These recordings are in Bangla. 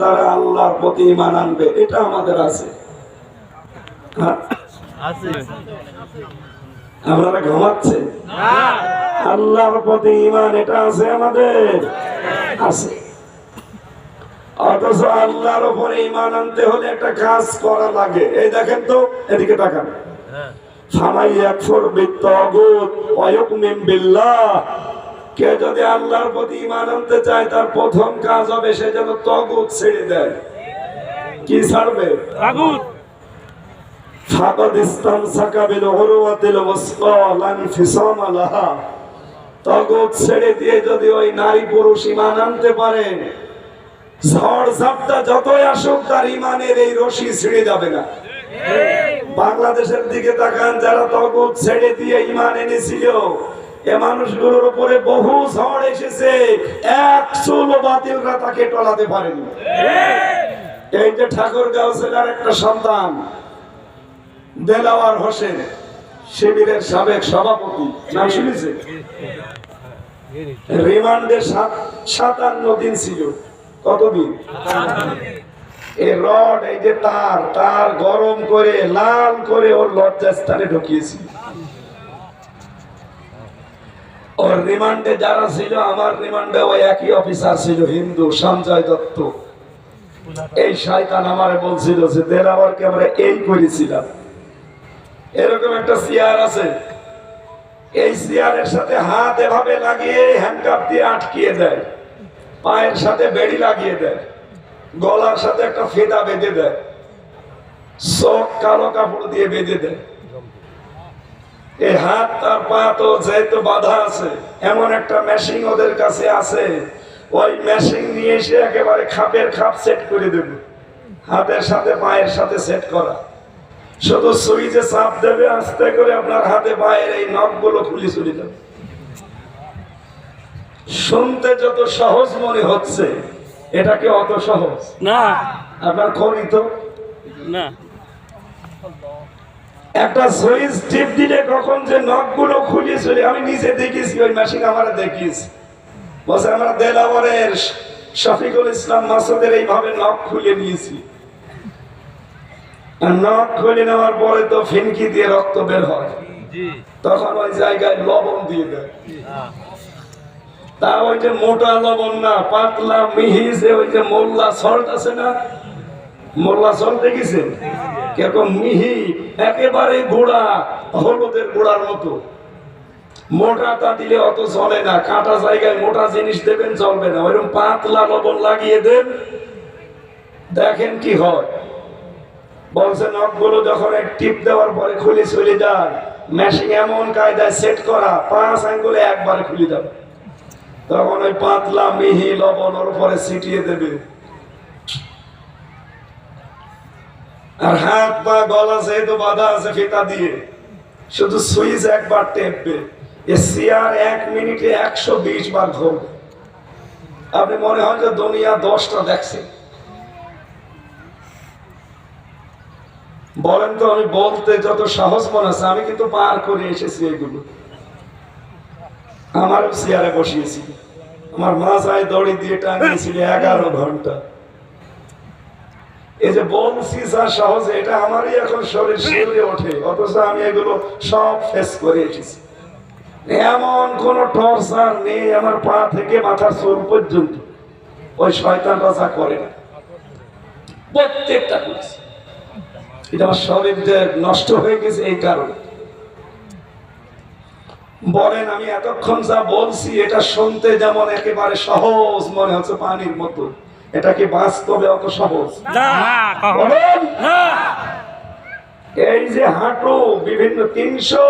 তারা আল্লাহর প্রতি ইমান আনবে এটা আমাদের আছে। হ্যাঁ, আপনারা ঘুমাচ্ছেন আল্লাহর প্রতি ইমান এটা আছে আমাদের? আছে। অথচ আল্লাহর উপরে ইমান আনতে হলে একটা কাজ করা লাগে। এই দেখেন তো এদিকে তাকান। হ্যাঁ। ফামাই একফর বিত্তাগুত ওয়ায়ুকমিন বিল্লাহ। কে যদি আল্লাহর প্রতি ঈমান আনতে চায় তার প্রথম কাজ হবে সে যেন তগুত ছেড়ে দেয়। কি ছাড়বে? আগুন ফাকাদ ইস্তামসাকা বিল উরওয়াতিল ওয়াসকা লা ইনফিসাম লাহা। তগুত ছেড়ে দিয়ে যদি ওই নারী পুরুষ ইমান আনতে পারে ঝড় ঝাপটা যতই আসুক তার ইমানের এই রশি ছিঁড়ে যাবে না। বাংলাদেশের দিকে তাকান যারা তগুত ছেড়ে দিয়ে ইমান এনেছিল এ মানুষগুলোর উপরে বহু ঝড় এসেছে। এক চুল বাতিলরা তাকে টলাতে পারেনি। এই যে ঠাকুর গাউসেলার একটা সন্তান, দেলাওয়ার হোসেন, শিবিরের সাবেক সভাপতি। নাম শুনেছে? রিমান্ডে সাত, সাতান্ন দিন ছিল। কতদিন? এই রড, এই যে তার তার গরম করে, লাল করে ওর লজ্জাস্থানে ঢুকিয়েছি। ওর রিমান্ডে যারা ছিল, আমার রিমান্ডে ওই একই অফিসার ছিল, হিন্দু সঞ্জয় দত্ত। এই শয়তান আমারে বলছিল যে দেলাওয়ারকে আমরা এই করেছিলাম। এরকম একটা চেয়ার আছে। এই চেয়ারের সাথে হাত এভাবে লাগিয়ে হ্যান্ডকাপ দিয়ে আটকিয়ে দেয়। পায়ের সাথে বেড়ি লাগিয়ে দেয়। গলার সাথে একটা ফেদা বেঁধে দেয়। চোখ কালো কাপড় দিয়ে বেঁধে দেয়। এই হাত তার পা তো যেহেতু বাধা আছে এমন একটা মেশিন ওদের কাছে আছে। ওই মেশিন নিয়ে এসে একেবারে খাপের খাপ সেট করে দেবে। হাতের সাথে পায়ের সাথে সেট করা। শুধু সুইচে চাপ দেবে আস্তে করে আপনার হাতে পায়ের এই নখগুলো খুলে চলে যাবে। শুনতে যত সহজ মনে হচ্ছে এটা কি অত সহজ? না। আপনার করি তো? না। একটা সুইচ টিপ দিলে কখন যে নখগুলো খুলে চলে আমি নিজে দেখেছি ওই মেশিন আমার দেখিয়েছি। বসে আমরা দেলাবরের শফিকুল ইসলাম মাসুদের এইভাবে নখ খুলে নিয়েছি। নখ খুলে নেওয়ার পরে তো ফিনকি দিয়ে রক্ত বের হয়। তখন ওই জায়গায় লবণ দিয়ে দেয়। তা ওই যে মোটা লবণ না পাতলা মিহি যে ওই যে মোল্লা সল্ট আছে না মোল্লা সল্ট দেখেছেন কীরকম মিহি, একেবারে গুড়া, হলুদের গুড়ার মতো। মোটাটা দিলে অত চলে না, কাটা জায়গায় মোটা জিনিস দেবেন, চলবে না। ওইরকম পাতলা লবণ লাগিয়ে দেন। দেখেন কি হয়। বলছে নখগুলো যখন এক টিপ দেওয়ার পরে খুলে চলে যায়। মেশিন এমন কায়দায় সেট করা, পাঁচ আঙ্গুলে একবারে খুলে যাবে। তখন ওই পাতলা মিহি লবণ ওর উপরে ছিটিয়ে দেবে। আর হাত পা, গলা যেহেতু বাধা আছে ফিতা দিয়ে। শুধু সুইচ একবার টেপবে। এ এক মিনিটে একশো বিশ বার ঘুরবে। আপনি মনে হয় যে দুনিয়া দশটা দেখছেন বলেন তো, আমি বলতে যত সাহস মনে আছে, আমি কিন্তু পার করে এসেছি এগুলো। আমারও চেয়ারে বসিয়েছি। আমার মাথায় দড়ি দিয়ে টাঙিয়েছিল এগারো ঘণ্টা। এই যে বলছি যা সহজে, এটা আমারই এখন শরীর শিউরে ওঠে, অথচ আমি এগুলো সব ফেস করে এসেছি। এমন কোন টর্চার নেই আমার পা থেকে মাথার চোর পর্যন্ত। ওই শয়তান রাজা করে না। প্রত্যেকটা করেছে। এটা আমার শরীর নষ্ট হয়ে গেছে এই কারণে। বলেন, আমি এতক্ষণ যা বলছি, এটা শুনতে যেমন একেবারে সহজ মনে হচ্ছে পানির মতো। এটা কি বাস্তবে অত সহজ। এই যে হাঁটু বিভিন্ন তিনশো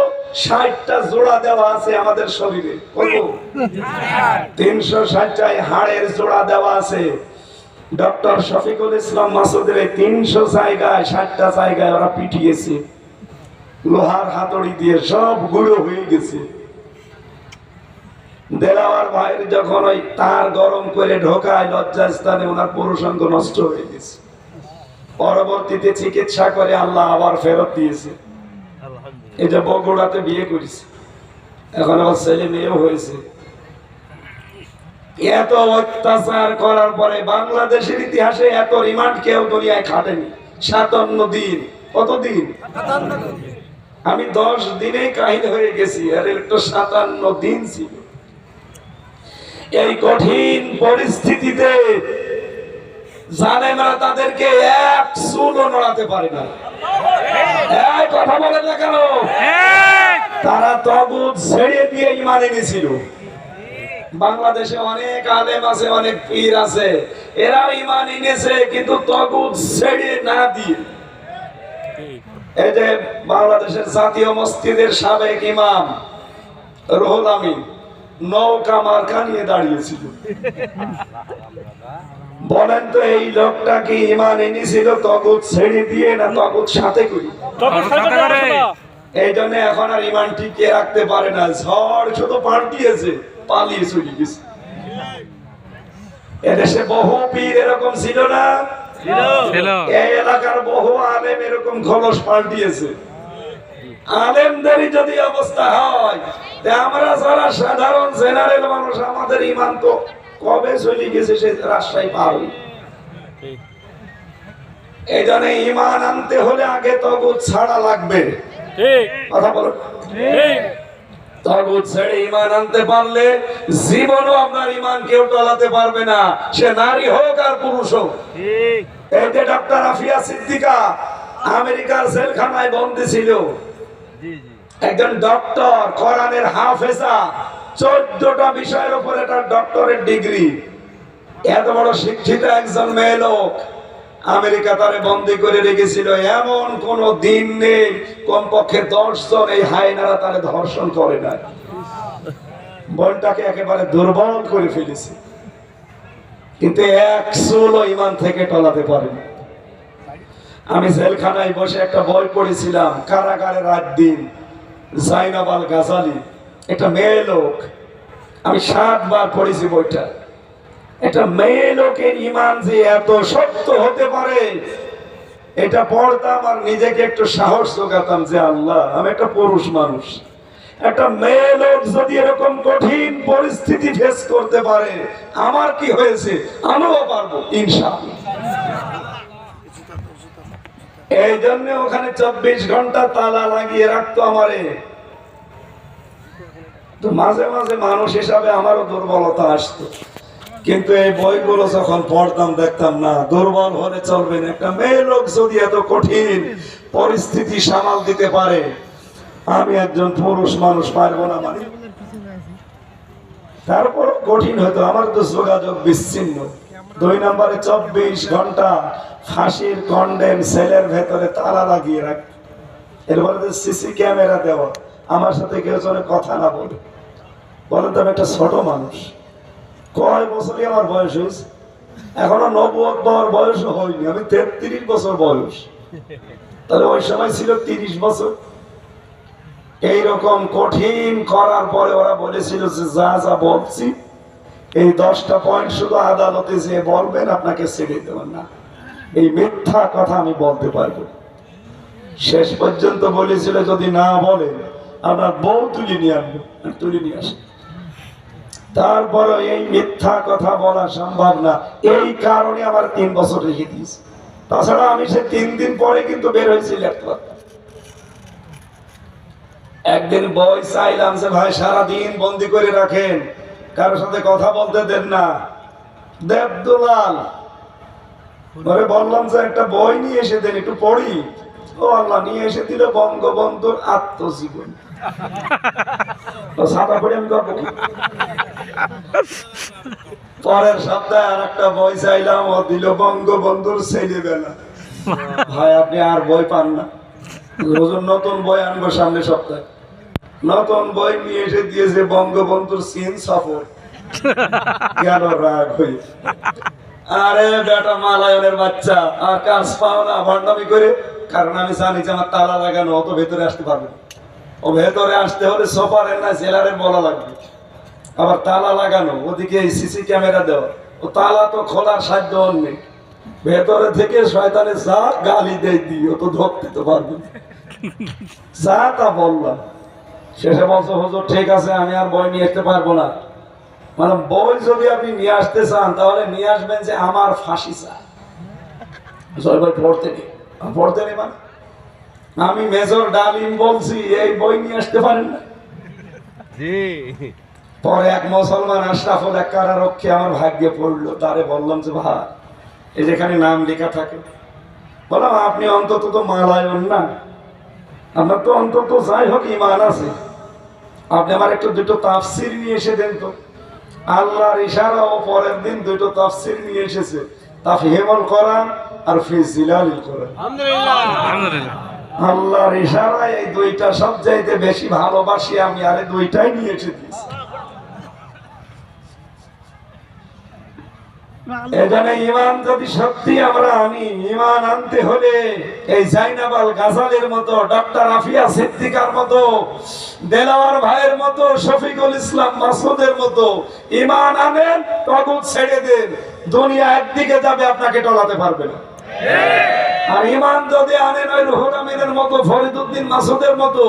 ষাটটা জোড়া দেওয়া আছে আমাদের শরীরে। তিনশো ষাটটায় হাড়ের জোড়া দেওয়া আছে। ডক্টর শফিকুল ইসলাম মাসুদের এই তিনশো জায়গায় ষাটটা জায়গায় ওরা পিটিয়েছে। লোহার হাতড়ি দিয়ে সব গুঁড়ো হয়ে গেছে। দেলাওয়ার ভাইয়ের যখন ওই তার গরম করে ঢোকায় লজ্জাস্থানে ওনার পুরুষাঙ্গ নষ্ট হয়ে গেছে। পরবর্তীতে চিকিৎসা করে আল্লাহ আবার ফেরত দিয়েছে। এই যে বগুড়াতে বিয়ে করেছে। এখন আবার ছেলে মেয়েও হয়েছে। এত অত্যাচার করার পরে বাংলাদেশের ইতিহাসে এত রিমান্ড কেউ দুনিয়ায় খাটেনি। সাতান্ন দিন। কতদিন আমি দশ দিনে কাহিনী হয়ে গেছি। আর একটু সাতান্ন দিন ছিল। এই কঠিন পরিস্থিতিতে জালেমরা তাদেরকে এক চুলও নড়াতে পারে না। কথা বলে না কেন? তারা তগুদ ছেড়ে দিয়ে ইমান এনেছিল। বাংলাদেশে অনেক আলেম আছে, অনেক পীর আছে। এরাও ইমান এনেছে, কিন্তু তগুদ ছেড়ে না দিয়ে। এই যে বাংলাদেশের জাতীয় মসজিদের সাবেক ইমাম রুহুল আমিন নৌকা মার্কা নিয়ে দাঁড়িয়েছিল। বলেন তো এই লোকটা কি ইমান এনেছিল? তগুদ ছেড়ে দিয়ে না তগুদ সাথে করি? এই জন্য এখন আর ইমান টিকিয়ে রাখতে পারে না। ঝড় শুধু পাল্টিয়েছে পালিয়ে চলে গেছে। এদেশে বহু পীর এরকম ছিল না? এই এলাকার বহু আলেম এরকম খলস পাল্টিয়েছে আলেমদেরই যদি অবস্থা হয় আমরা যারা সাধারণ জেনারেল মানুষ আমাদের ইমান তো কবে চলে গেছে সে রাজশাহী পার এই জন্য ইমান আনতে হলে আগে ছাড়া লাগবে। কথা বলো। ছেড়ে ইমান আনতে পারলে জীবনও আপনার ইমান কেউ টলাতে পারবে না। সে নারী হোক আর পুরুষ হোক। এই যে ডক্টর আফিয়া সিদ্দিকা আমেরিকার জেলখানায় বন্দী ছিল একজন ডক্টর, কোরআনের হাফেজা, চোদ্দটা বিষয়ের উপরে তার ডক্টরের ডিগ্রি। এত বড় শিক্ষিত একজন মেয়ে লোক আমেরিকা তারে বন্দি করে রেখেছিল। এমন কোন দিন নেই, কমপক্ষে দশ জন এই হায়নারা তারে ধর্ষণ করে না বনটাকে একেবারে দুর্বল করে ফেলেছে। কিন্তু এক চুলো ইমান থেকে টলাতে পারেনি। আমি জেলখানায় বসে একটা বই পড়েছিলাম, কারাগারে রাত দিন। জাইনাব আল গাজালি, একটা মেয়ে লোক। আমি সাতবার পড়েছি বইটা। একটা মেয়ে লোকের ইমান যে এত শক্ত হতে পারে, এটা পড়তাম আর নিজেকে একটু সাহস জোগাতাম যে আল্লাহ, আমি একটা পুরুষ মানুষ। একটা মেয়ে লোক যদি এরকম কঠিন পরিস্থিতি ফেস করতে পারে, আমার কি হয়েছে? আমিও পারব, ইনশাআল্লাহ। এই জন্য ওখানে চব্বিশ ঘণ্টা তালা লাগিয়ে রাখতো আমারে। তো মাঝে মাঝে মানুষ হিসাবে আমারও দুর্বলতা আসতো। কিন্তু এই বইগুলো যখন পড়তাম, দেখতাম, না, দুর্বল হলে চলবে না। একটা মেয়ে লোক যদি এত কঠিন পরিস্থিতি সামাল দিতে পারে, আমি একজন পুরুষ মানুষ, পারব না মানে। তারপর কঠিন হতো। আমার তো যোগাযোগ বিচ্ছিন্ন। দুই নম্বরে চব্বিশ ঘণ্টা ফাঁসির কন্ডেম সেলের ভেতরে তালা লাগিয়ে রাখ। এরপরে সিসি ক্যামেরা দেওয়া, আমার সাথে কেউ যেন কথা না বলে। বলেন তো আমি একটা ছোট মানুষ। কয় বছরই আমার বয়স হয়েছে? এখনও নব্বই বয়স হয়নি, আমি তেত্রিশ বছর বয়স। তাহলে ওই সময় ছিল তিরিশ বছর। এইরকম কঠিন করার পরে ওরা বলেছিল যে যা যা বলছি এই দশটা পয়েন্ট শুধু আদালতে যে বলবেন, আপনাকে ছেড়ে দেবেন না। এই মিথ্যা কথা আমি বলতে পারব। শেষ পর্যন্ত বলেছিল, যদি না বলেন আপনার বউ তুলে নিয়ে আসব তুলে নিয়ে আসে তারপরে এই মিথ্যা কথা বলা সম্ভব না। এই কারণে আমার তিন বছর রেখে দিয়েছে। তাছাড়া আমি সে তিন দিন পরে কিন্তু বের হয়েছি পারতাম একদিন বই চাইলাম যে, ভাই, সারাদিন বন্দি করে রাখেন। কারোর সাথে কথা বলতে দেন না। দেবদুলাল পরে বললাম যে একটা বই নিয়ে এসে দেন, একটু পড়ি। ও আল্লাহ, নিয়ে এসে দিল বঙ্গবন্ধুর আত্মজীবন। সাদা পড়ে আমি করব পরের সপ্তাহে আর একটা বই চাইলাম, ও দিল বঙ্গবন্ধুর ছেলেবেলা। ভাই, আপনি আর বই পান না। নতুন বই আনব সামনে সপ্তাহে। নতুন বই নিয়ে এসে দিয়েছে বঙ্গবন্ধুর সিন সফর। গেল রাগ হয়ে আরে বেটা মালায়নের বাচ্চা, আর কাজ পাও না ভণ্ডামি করে, কারণ আমি জানি যে আমার তালা লাগানো অত ভেতরে আসতে পারবে। ও ভেতরে আসতে হলে সোফারের না জেলারের বলা লাগবে। আবার তালা লাগানো, ওদিকে সিসি ক্যামেরা দেওয়া, ও তালা তো খোলার সাধ্য নেই। ভেতরে থেকে শয়তানে যা গালি দেয় দি ও তো ধরতে তো পারবে যা তা বললাম। শেষে বলছো হুজুর ঠিক আছে আমি আর বই নিয়ে আসতে পারব না। মানে বই যদি আপনি নিয়ে আসতে চান তাহলে নিয়ে আসবেন যে আমার ফাঁসি চাই। জয় পড়তে নেই। পড়তে নেই মানে? আমি মেজর ডালিম বলছি এই বই নিয়ে আসতে পারেন না? পরে এক মুসলমান আশরাফুল এক কারারক্ষী আমার ভাগ্যে পড়ল তারে বললাম যে ভাই এই যেখানে নাম লেখা থাকে বললাম আপনি অন্তত তো মালায়ন না। আপনার তো অন্তত যাই হোক ইমান আছে। আপনি আমার একটু দুটো তাফসির নিয়ে এসে দেন তো। আল্লাহর ইশারা ও পরের দিন দুটো তাফসির নিয়ে এসেছে। তাফহিমুল কোরআন আর ফি জিলালিল কোরআন। আলহামদুলিল্লাহ। আল্লাহর ইশারায় এই দুইটা সব চাইতে বেশি ভালোবাসি আমি আরে দুইটাই নিয়ে এসে দিয়েছি। এখানে ইমান যদি সত্যি আমরা আনি, ইমান আনতে হলে এই জাইনাবাল গাজালের মতো, ডক্টর আফিয়া সিদ্দিকার মতো, দেলাওয়ার ভাইয়ের মতো, শফিকুল ইসলাম মাসুদের মতো, ইমান আনেন তগুত ছেড়ে দেন, দুনিয়া একদিকে যাবে, আপনাকে টলাতে পারবে না। আর ইমান যদি আনেন ওই রুহুল আমিনের মতো ফরিদুদ্দিন মাসুদের মতো,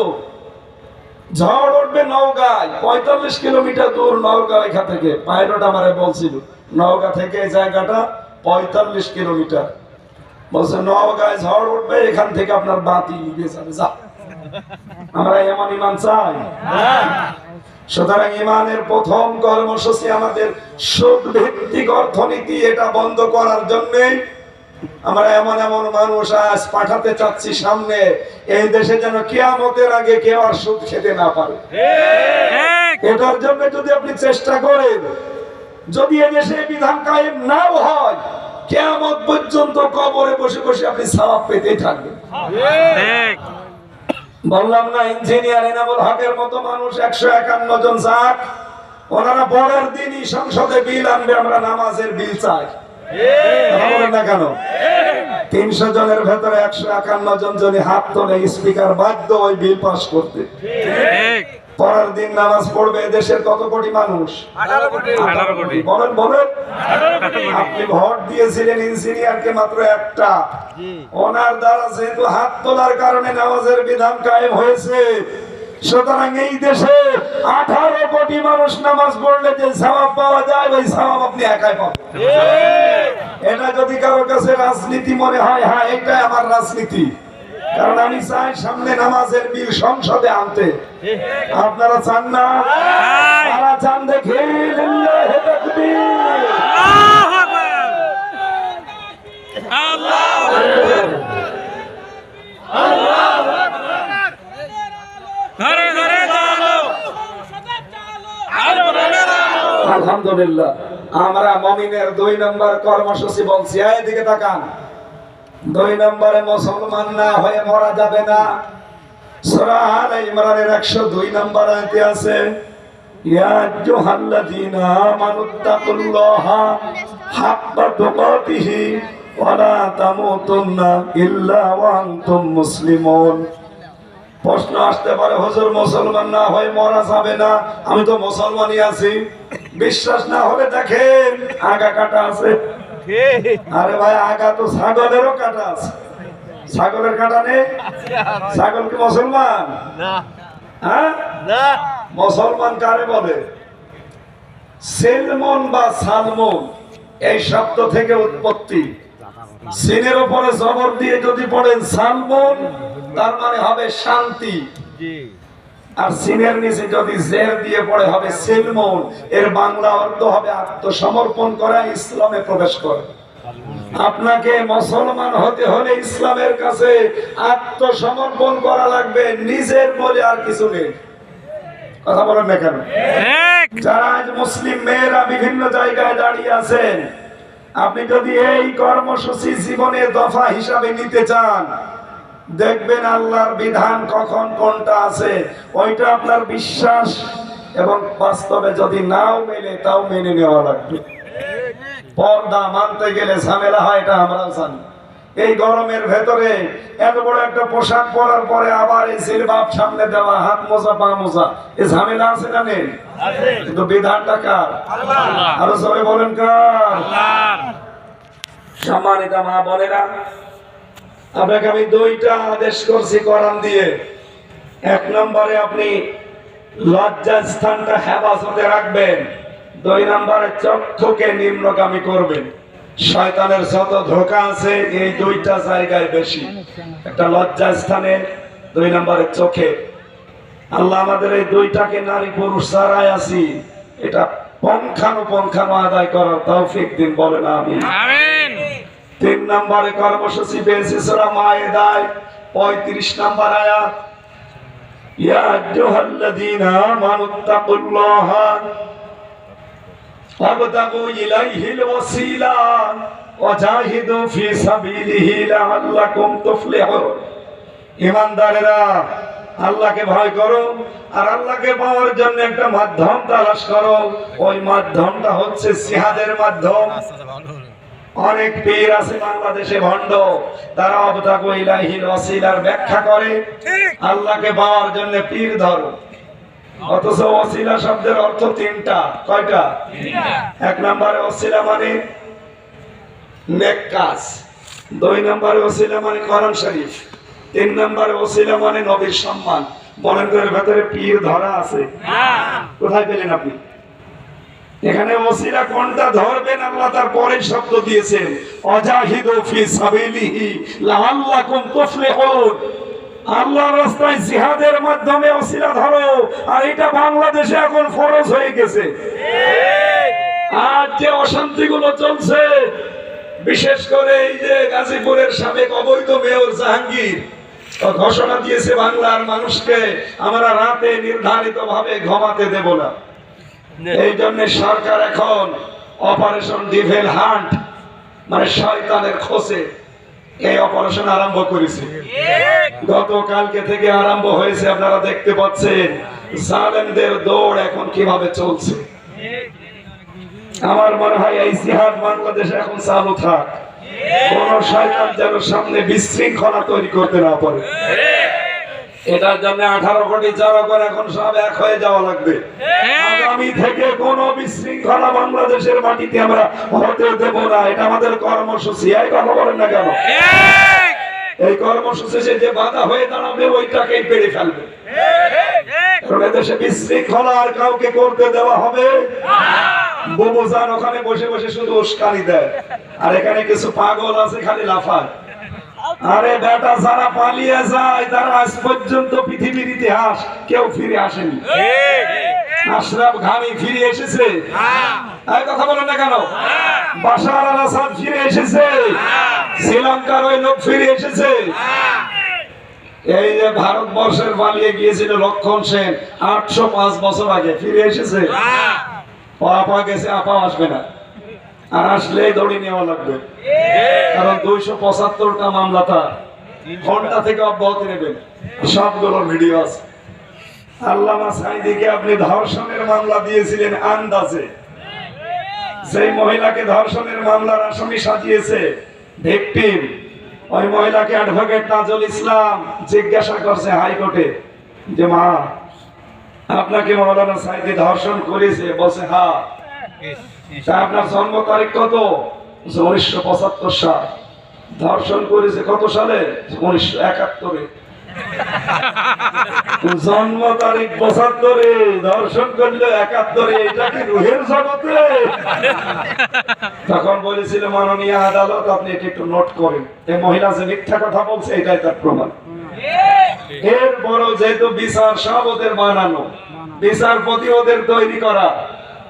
ঝড় উঠবে নওগাঁয়, পঁয়তাল্লিশ কিলোমিটার দূর নওগাঁ এখান থেকে, পাইলট আমারে বলছিল। নওগাঁ থেকে এই জায়গাটা পঁয়তাল্লিশ কিলোমিটার। বলছে নওগাঁয় ঝড় উঠবে এখান থেকে আপনার বাতি নিবে যাবে। যা। আমরা এমন ইমান চাই। সুতরাং ইমানের প্রথম কর্মসূচি আমাদের সুদ ভিত্তিক অর্থনীতি এটা বন্ধ করার জন্যই আমরা এমন এমন মানুষ আজ পাঠাতে চাচ্ছি সামনে। এই দেশে যেন কিয়ামতের আগে কেউ আর সুদ খেতে না পারে। এটার জন্য যদি আপনি চেষ্টা করেন যদি এদেশে বিধান কায়েম নাও হয় কেয়ামত পর্যন্ত কবরে বসে বসে আপনি সাবাব পেতেই থাকবেন। ঠিক। বললাম না ইঞ্জিনিয়ার এনামুল হকের মতো মানুষ একশো একান্ন জন যাক ওনারা পরের দিনই সংসদে বিল আনবে আমরা নামাজের বিল চাই। না কেন? তিনশো জনের ভেতরে একশো একান্ন জন যদি হাত তোলে স্পিকার বাধ্য ওই বিল পাস করতে। ঠিক। পরের দিন নামাজ পড়বে দেশের কত কোটি মানুষ? বলেন বলেন। আপনি ভোট দিয়েছিলেন ইঞ্জিনিয়ারকে মাত্র একটা। ওনার দ্বারা যেহেতু হাত তোলার কারণে নামাজের বিধান কায়েম হয়েছে সুতরাং এই দেশে আঠারো কোটি মানুষ নামাজ পড়লে যে সওয়াব পাওয়া যায় ওই সওয়াব আপনি একাই পাবেন। এটা যদি কারোর কাছে রাজনীতি মনে হয় হ্যাঁ এটাই আমার রাজনীতি। কারণ আমি চাই সামনে নামাজের বিল সংসদে আনতে। আপনারা চান না? তারা চান দেখে আলহামদুলিল্লাহ। আমরা মমিনের দুই নম্বর কর্মসূচি বলছি। এদিকে তাকান। দুই নম্বরে মুসলমান না হয়ে মরা যাবে না। সূরা আলে ইমরানের 102 নম্বর আয়াতে আছে প্রশ্ন আসতে পারে, হুজুর মুসলমান না হয়ে মরা যাবে না? আমি তো মুসলমানই আছি। বিশ্বাস না হলে দেখেন, আগা কাটা আছে। আরে ভাই আগা তো ছাগলেরও কাটা আছে। ছাগলের কাটা নেই? ছাগল কি মুসলমান? হ্যাঁ? মুসলমান কারে বলে? সেলমন বা সালমন এই শব্দ থেকে উৎপত্তি। সিনের উপরে জবর দিয়ে যদি পড়েন সালমন তার মানে হবে শান্তি। আর সিনের নিচে যদি জের দিয়ে পড়ে হবে সেলমন এর বাংলা অর্থ হবে আত্মসমর্পণ করা ইসলামে প্রবেশ করে। আপনাকে মুসলমান হতে হলে ইসলামের কাছে আত্মসমর্পণ করা লাগবে নিজের বলে আর কিছু নেই। কথা বলেন না কেন? ঠিক যারা আজ মুসলিম মেয়েরা বিভিন্ন জায়গায় দাঁড়িয়ে আছেন আপনি যদি এই কর্মসূচি জীবনে দফা হিসাবে নিতে চান দেখবেন আল্লাহর বিধান কখন কোনটা আছে ওইটা আপনার বিশ্বাস। এবং বাস্তবে যদি নাও মেলে তাও মেনে নেওয়া লাগবে। পর্দা মানতে গেলে ঝামেলা হয় এটা আমরাও জানি। এই গরমের ভেতরে এত বড় একটা পোশাক পরার পরে আবার এই সিলবাব সামনে দেওয়া হাত মোজা পা মোজা এই ঝামেলা আছে না নেই? কিন্তু বিধানটা কার? আরও সবাই বলেন কার? সম্মানিত মা বোনেরা আপনাকে আমি দুইটা আদেশ করছি কোরআন দিয়ে। এক নম্বরে আপনি লজ্জা স্থানটা হেফাজতে রাখবেন। দুই নম্বরে চক্ষুকে নিম্নগামী করবেন। শয়তানের যত ধোকা আছে, এই দুইটা জায়গায় বেশি। একটা লজ্জা স্থানে, দুই নম্বরে চোখে। আল্লাহ আমাদের এই দুইটাকে নারী পুরুষ ছাড়াই আছি। এটা পঙ্খানো পঙ্খানো আদায় করার তৌফিক দিন বলেন আমি তিন নম্বরে কর্মসূচি পেয়েছি সোরা মায়েদায়, পঁয়ত্রিশ নম্বর ইমানদারেরা আল্লাহকে ভয় করো আর আল্লাহকে পাওয়ার জন্য একটা মাধ্যম তালাশ করো। ওই মাধ্যমটা হচ্ছে সিহাদের মাধ্যম। অনেক পীর আছে বাংলাদেশে ভণ্ড। তারা অবতাক ইলাহিল ওয়াসিলার ব্যাখ্যা করে আল্লাহকে পাওয়ার জন্য পীর ধরো। অথচ ওসিলা শব্দের অর্থ তিনটা। কয়টা? এক নম্বরে ওসিলা মানে নেক কাজ। দুই নম্বরে ওসিলা মানে কোরআন শরীফ। তিন নম্বরে ওসিলা মানে নবীর সম্মান। বলেন তো এর ভেতরে পীর ধরা আছে। কোথায় পেলেন আপনি? এখানে ওসিলা কোনটা ধরবেন? আল্লাহ তার পরে শব্দ দিয়েছেন, অজাহিদু ফি সাবিলিহি লাআল্লাকুম তুফলিহুন। আল্লাহর রাস্তায় জিহাদের মাধ্যমে ওসিলা ধরো, আর এটা বাংলাদেশে এখন ফরজ হয়ে গেছে। আজ যে অশান্তিগুলো চলছে, বিশেষ করে এই যে গাজীপুরের সাবেক অবৈধ মেয়র জাহাঙ্গীর ঘোষণা দিয়েছে বাংলার মানুষকে, আমরা রাতে নির্ধারিত ভাবে ঘুমাতে দেব না। এই জন্য সরকার এখন অপারেশন ডিভেল হান্ট মানে শয়তানের খোঁজে এই অপারেশন আরম্ভ করেছে। গতকালকে থেকে আরম্ভ হয়েছে আপনারা দেখতে পাচ্ছেন। জালেমদের দৌড় এখন কীভাবে চলছে। আমার মনে হয় এই জিহাদ বাংলাদেশে এখন চালু থাক। কোন শয়তান যেন সামনে বিশৃঙ্খলা তৈরি করতে না পারে। এটার জন্য আঠারো কোটি জনগণ এখন সব এক হয়ে যাওয়া লাগবে। আগামী থেকে কোন বিশৃঙ্খলা বাংলাদেশের মাটিতে আমরা হতে দেব না। এটা আমাদের কর্মসূচি। এই কথা বলেন না কেন? এই কর্মসূচি যে বাধা হয়ে দাঁড়াবে ওইটাকেই পেরে ফেলবে। এদেশে বিশৃঙ্খলা আর কাউকে করতে দেওয়া হবে বুবু ওখানে বসে বসে শুধু উস্কানি দেয়। আর এখানে কিছু পাগল আছে খালি লাফায়। আরে বেটা যারা পালিয়ে যায় তারা আজ পর্যন্ত পৃথিবীর ইতিহাস কেউ ফিরে আসেনি। আশরাফ ঘানি ফিরে এসেছে। এই কথা বলেন না কেন? বাশার আল আসাদ ফিরে এসেছে। শ্রীলঙ্কার ওই লোক ফিরে এসেছে। এই যে ভারতবর্ষের পালিয়ে গিয়েছিল লক্ষণ সেন আটশো পাঁচ বছর আগে ফিরে এসেছে। আপা গেছে আপা আসবে না। আর আসলেই দড়ি নেওয়া লাগবে। কারণ দুইশো পঁচাত্তরটা মামলা তার। ঘণ্টা থেকে অব্যাহতি নেবেন। সবগুলো ভিডিও আছে। আল্লামা আপনি ধর্ষণের মামলা দিয়েছিলেন আন্দাজে। সেই মহিলাকে ধর্ষণের মামলার সাজিয়েছে ওই মহিলাকে ইসলাম জিজ্ঞাসা করছে হাইকোর্টে যে, মা, আপনাকে মৌলানা সাইদি ধর্ষণ করেছে। বসে হ্যাঁ। তা আপনার জন্ম তারিখ কত? উনিশশো পঁচাত্তর সাল। ধর্ষণ করেছে কত সালে? উনিশশো একাত্তরে। জন্ম তারিখ পঁচাত্তরে ধর্ষণ করলে একাত্তরে এটা কি রুহের জগতে? তখন বলেছিল মাননীয় আদালত আপনি এটি একটু নোট করেন। এই মহিলা যে মিথ্যা কথা বলছে এটাই তার প্রমাণ। এর বড় যেহেতু বিচার সব ওদের বানানো বিচারপতি ওদের তৈরি করা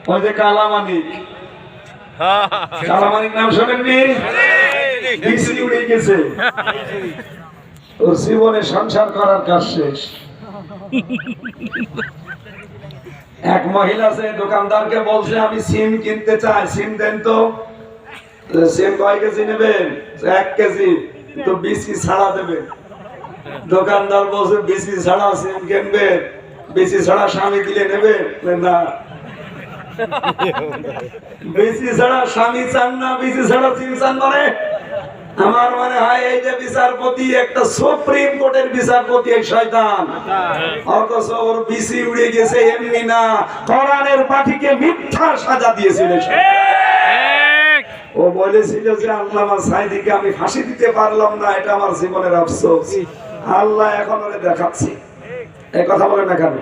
ওই যে কালামানিক। কালামানিক নাম শোনেননি? উড়ে গেছে। ওর জীবনে সংসার করার কাজ শেষ। এক মহিলা সে দোকানদারকে বলছে, আমি সিম কিনতে চাই, সিম দেন তো। সিম কয় কেজি নেবেন? এক কেজি। তো বিসি ছাড়া দেবেন দোকানদার বলছে বিসি ছাড়া সিম কিনবে। বিসি ছাড়া স্বামী দিলে নেবে? না। বিসি ছাড়া স্বামী চান না বিসি ছাড়া সিম চান মানে? আমার মনে হয় এই যে বিচারপতি একটা সুপ্রিম কোর্টের বিচারপতি এক শয়তান। অথচ ওর বিসি উড়ে গেছে এমনি না কোরআনের পাঠিকে মিথ্যা সাজা দিয়েছিল ও বলেছিল যে আল্লামা সাইদিকে আমি ফাঁসি দিতে পারলাম না এটা আমার জীবনের আফসোস। আল্লাহ এখন ওরে দেখাচ্ছি। এই কথা বলে না কেন?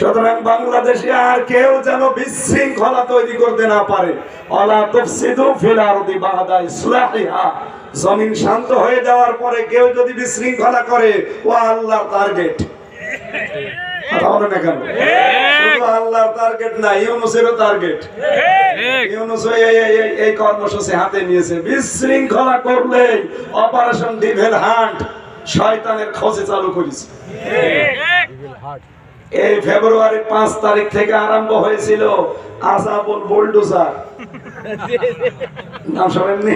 সুতরাং বাংলাদেশে আর কেউ যেন বিশৃঙ্খলা তৈরি করতে না পারে। জমিন শান্ত হয়ে যাওয়ার পরে কেউ যদি বিশৃঙ্খলা করে, ও টার্গেট এই কর্মসূচি হাতে নিয়েছে। বিশৃঙ্খলা অপারেশন শয়তানের খোঁজে চালু করেছে এই ফেব্রুয়ারি পাঁচ তারিখ থেকে আরম্ভ হয়েছিল আজাবুল বুলডোজার। নাম শোনেননি?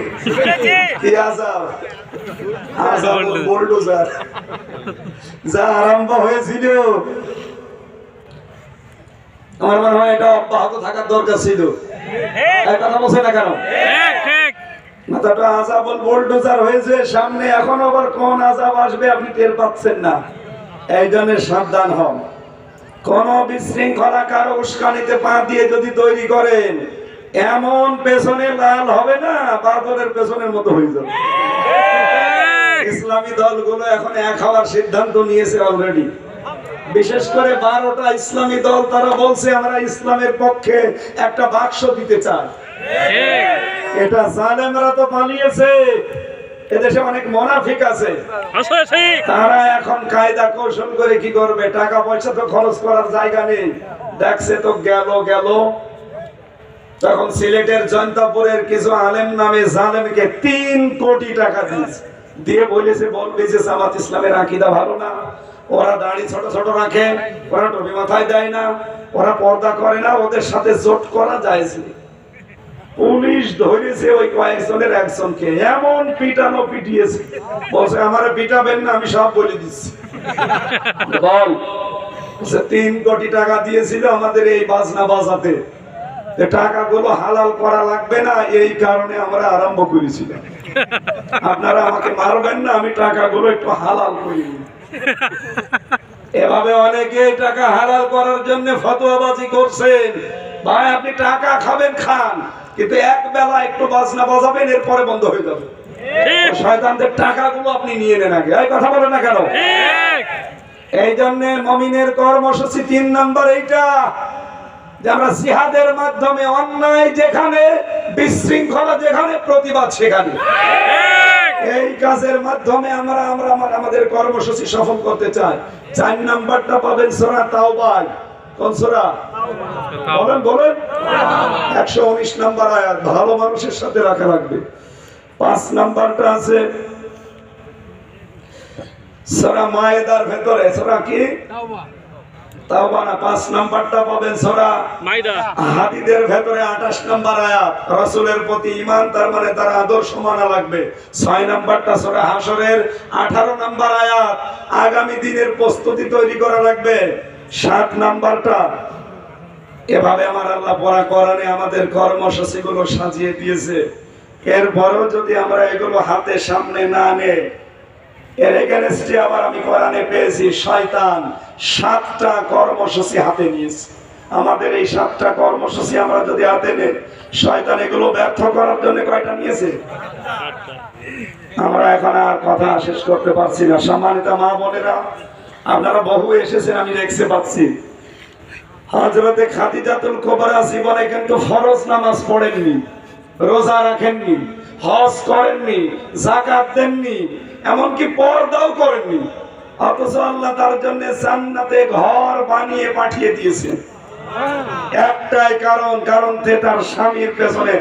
কি আজাব আজাবুল বুলডোজার। যা আরম্ভ হয়েছিল। আমার মনে হয় এটা অব্যাহত থাকার দরকার ছিল। কথা বলছে না কেন? মাথাটা আজাবল বোল্ডোজার হয়েছে সামনে এখন আবার কোন আজাব আসবে আপনি টের পাচ্ছেন না। এই জন্য সাবধান হন। কোন বিশৃঙ্খলা কারও উস্কানিতে পা দিয়ে যদি তৈরি করেন এমন পেছনে লাল হবে না বাদরের পেছনের মতো হয়ে যাবে। ইসলামী দলগুলো এখন এক হওয়ার সিদ্ধান্ত নিয়েছে অলরেডি বিশেষ করে বারোটা ইসলামী দল তারা বলছে আমরা ইসলামের পক্ষে একটা বাক্স দিতে চাই। এটা জালেমরা তো পালিয়েছে এদেশে অনেক মোনাফিক আছে। তারা এখন কায়দা কৌশল করে কি করবে? টাকা পয়সা তো খরচ করার জায়গা নেই। দেখছে তো গেল গেল। তখন সিলেটের জয়ন্তপুরের কিছু আলেম নামে জালেমকে তিন কোটি টাকা দিয়েছে। দিয়ে বলেছে বলবে যে জামাত ইসলামের আকিদা ভালো না। ওরা দাড়ি ছোট ছোট রাখে ওরা টবি মাথায় দেয় না ওরা পর্দা করে না ওদের সাথে জোট করা যায় পুলিশ ধরেছে ওই কয়েকজনের একজনকে। এমন পিটানো পিটিয়েছে। বলছে আমার পিটাবেন না আমি সব বলে দিচ্ছি। বল। তিন কোটি টাকা দিয়েছিল আমাদের এই বাজনা বাজাতে। যে টাকাগুলো হালাল করা লাগবে না এই কারণে আমরা আরম্ভ করেছিলাম। আপনারা আমাকে মারবেন না আমি টাকাগুলো একটু হালাল করি এভাবে অনেকে টাকা হালাল করার জন্য ফতোয়াবাজি করছেন। ভাই আপনি টাকা খাবেন খান। কিন্তু এক বেলা একটু বাজনা বাজাবেন এরপরে বন্ধ হয়ে যাবে। শয়তানদের টাকাগুলো আপনি নিয়ে নেন আগে। এই কথা বলেন না কেন? এই জন্য মমিনের কর্মসূচি তিন নাম্বার এইটা যে আমরা জিহাদের মাধ্যমে অন্যায় যেখানে বিশৃঙ্খলা যেখানে প্রতিবাদ সেখানে। এই কাজের মাধ্যমে আমরা আমরা আমাদের কর্মসূচি সফল করতে চাই। চার নাম্বারটা পাবেন সোরা তাওবাই কোন সোরা? বলেন বলেন। একশো উনিশ নাম্বার আয়াত ভালো মানুষের সাথে রাখা লাগবে। পাঁচ নাম্বারটা আছে সোরা মায়েদার ভেতরে সোরা কি? পাঁচ নাম্বারটা পাবেন সোরা হাদিদের ভেতরে আঠাশ নাম্বার আয়াত রসুলের প্রতি ইমান তার মানে তার আদর্শ মানা লাগবে। ছয় নাম্বারটা সোরা হাসরের আঠারো নাম্বার আয়াত আগামী দিনের প্রস্তুতি তৈরি করা লাগবে। সাত নাম্বারটা এভাবে আমার আল্লাহ পড়া করানে আমাদের কর্মসূচিগুলো সাজিয়ে দিয়েছে। এরপরেও যদি আমরা এগুলো হাতে সামনে না নেই, এর এগেনস্টে আবার আমি কোরআনে পেয়েছি, শয়তান সাতটা কর্মসূচি হাতে নিয়েছে। আমাদের এই সাতটা কর্মসূচি আমরা যদি হাতে নেই, শয়তান এগুলো ব্যর্থ করার জন্য কয়টা নিয়েছে? আমরা এখন আর কথা শেষ করতে পারছি না। সম্মানিত মা বোনেরা, আপনারা বহু এসেছেন, আমি দেখতে পাচ্ছি। হজরতে খাদিজাতুল কোবরা জীবনে কিন্তু ফরজ নামাজ পড়েননি, রোজা রাখেননি, হজ করেননি জাকাত দেননি, এমনকি পর্দাও করেননি। অথচ আল্লাহ তার জন্য ঘর বানিয়ে পাঠিয়ে একটাই কারণ কারণ তে তার স্বামীর পেছনে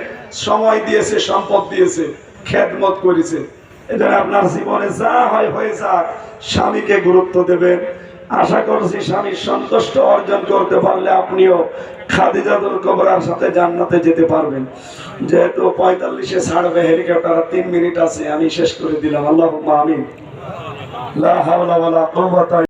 সময় দিয়েছে, সম্পদ দিয়েছে, খেদমত করেছে। এজন্য আপনার জীবনে যা হয়, হয়ে যাক, স্বামীকে গুরুত্ব দেবেন। আশা করছি স্বামীর সন্তুষ্ট অর্জন করতে পারলে আপনিও খাদিজাদুল কবরার সাথে জান্নাতে যেতে পারবেন। যেহেতু পঁয়তাল্লিশে ছাড়বে, হেলিকপ্টার তিন মিনিট আছে, আমি শেষ করে দিলাম। আল্লাহ আমিন।